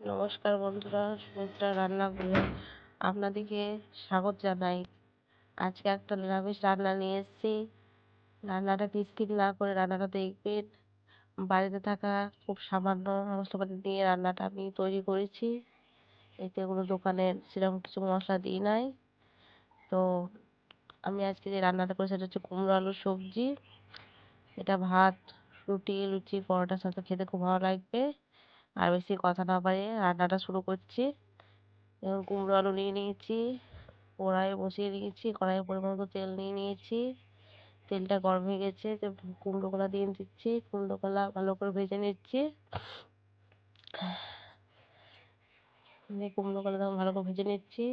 নমস্কার বন্ধুরা, সুমিত্রা রান্নাঘরে আপনাদেরকে স্বাগত জানাই। আজকে একটা নিরামিষ রান্না নিয়ে এসেছি। রান্নাটা স্কিপ না করে রান্নাটা দেখবেন। বাড়িতে থাকা খুব সামান্য মশলাপাতি দিয়ে রান্নাটা আমি তৈরি করেছি। এতে কোনো দোকানের সেরকম কিছু মশলা দিই নাই। তো আমি আজকে যে রান্নাটা করেছি সেটা হচ্ছে কুমড়ো আলুর সবজি। এটা ভাত, রুটি, লুচি, পরোটার সাথে খেতে খুব ভালো লাগবে। আর বেশি কথা না বাড়িয়ে রান্নাটা শুরু করছি। এবং কুমড়ো আলু নিয়ে নিয়েছি, কড়াইয়ে বসিয়ে দিয়েছি, কড়াইয়ে পরিমাণ মতো তেল নিয়ে নিয়েছি। তেলটা গরম হয়ে গেছে কুমড়ো কলা দিয়ে দিচ্ছি, কুমড়ো কলা ভালো করে ভেজে নিচ্ছি। কুমড়ো কলা তখন ভালো করে ভেজে নিচ্ছি।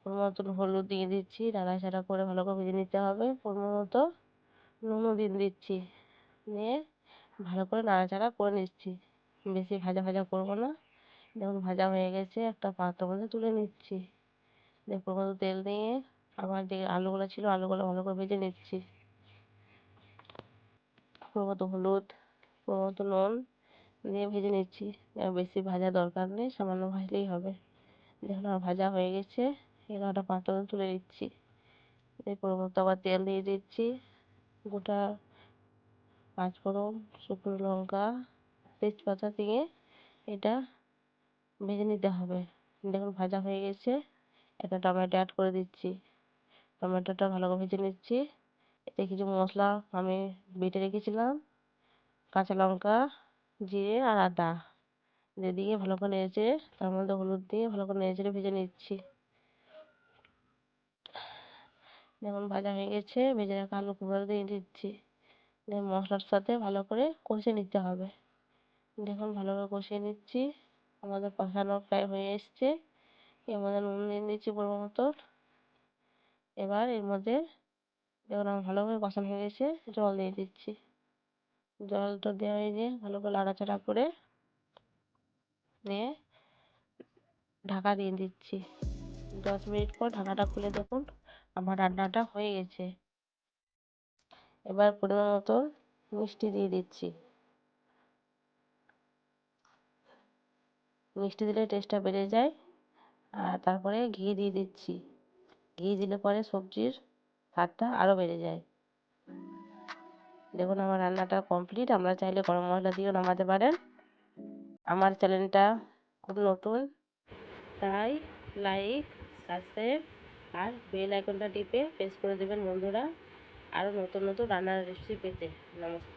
পরিমাণ মতন হলুদ দিয়ে দিচ্ছি নাড়াচাড়া করে ভালো করে ভেজে নিতে হবে। পরিমাণ মতো নুনও দিয়ে দিচ্ছি, দিয়ে ভালো করে নাড়াচাড়া করে নিচ্ছি। বেশি ভাজা ভাজা করব না। দেখুন, ভাজা হয়ে গেছে। একটা পাত্র মধ্যে তুলে নিচ্ছি। দেখুন তেল দিয়ে আবার যে আলুগুলো ছিল, আলুগুলো ভালো করে ভেজে নিচ্ছি। মতো হলুদ মতো নুন দিয়ে ভেজে নিচ্ছি। বেশি ভাজা দরকার নেই, সামান্য ভাজলেই হবে। দেখুন, আমার ভাজা হয়ে গেছে। এবার একটা পাত্র তুলে দিচ্ছি এরপর মতো আবার তেল দিয়ে দিচ্ছি। গোটা পাঁচফোড়ন, শুকনো লঙ্কা তেজপাতা দিয়ে এটা ভেজে নিতে হবে। দেখুন, ভাজা হয়ে গেছে। একটা টমেটো অ্যাড করে দিচ্ছি। টমেটোটা ভালো করে ভেজে নিচ্ছি। এতে কিছু মশলা আমি বেটে রেখেছিলাম। কাঁচা লঙ্কা, জিরে আর আদা। দিয়ে ভালো করে নেড়েচে তার মধ্যে হলুদ দিয়ে ভালো করে নেড়েচেড়ে ভেজে নিচ্ছি। দেখুন, ভাজা হয়ে গেছে। ভেজে রাখা আলু কুমড়ো দিয়ে দিচ্ছি। দিয়ে মশলার সাথে ভালো করে কষে নিতে হবে। দেখুন ভালো করে কষিয়ে নিচ্ছি। আমাদের কষানো প্রায় হয়ে এসছে। মধ্যে নুন দিয়ে দিচ্ছি পরিমাণ মতো। এবার এর মধ্যে দেখুন, আমার ভালো করে কষানো হয়ে গেছে। জল দিয়ে দিচ্ছি। জলটা দেওয়া হয়ে দিয়ে ভালো করে নাড়াচাড়া করে নিয়ে ঢাকা দিয়ে দিচ্ছি। দশ মিনিট পর ঢাকাটা খুলে দেখুন, আমার রান্নাটা হয়ে গেছে। এবার পরিমাণ মতো মিষ্টি দিয়ে দিচ্ছি। মিষ্টি দিলে টেস্টটা বেড়ে যায়। আর তারপরে ঘি দিয়ে দিচ্ছি। ঘি দিলে পরে সবজির স্বাদটা আরও বেড়ে যায়। দেখুন আমার রান্নাটা কমপ্লিট আমরা চাইলে গরম মশলা দিয়েও নামাতে পারেন। আমার চ্যানেলটা খুব নতুন। তাই লাইক সাবস্ক্রাইব আর বেল আইকনটা টিপে প্রেস করে দেবেন বন্ধুরা। আরও নতুন নতুন রান্নার রেসিপি পেতে। নমস্কার।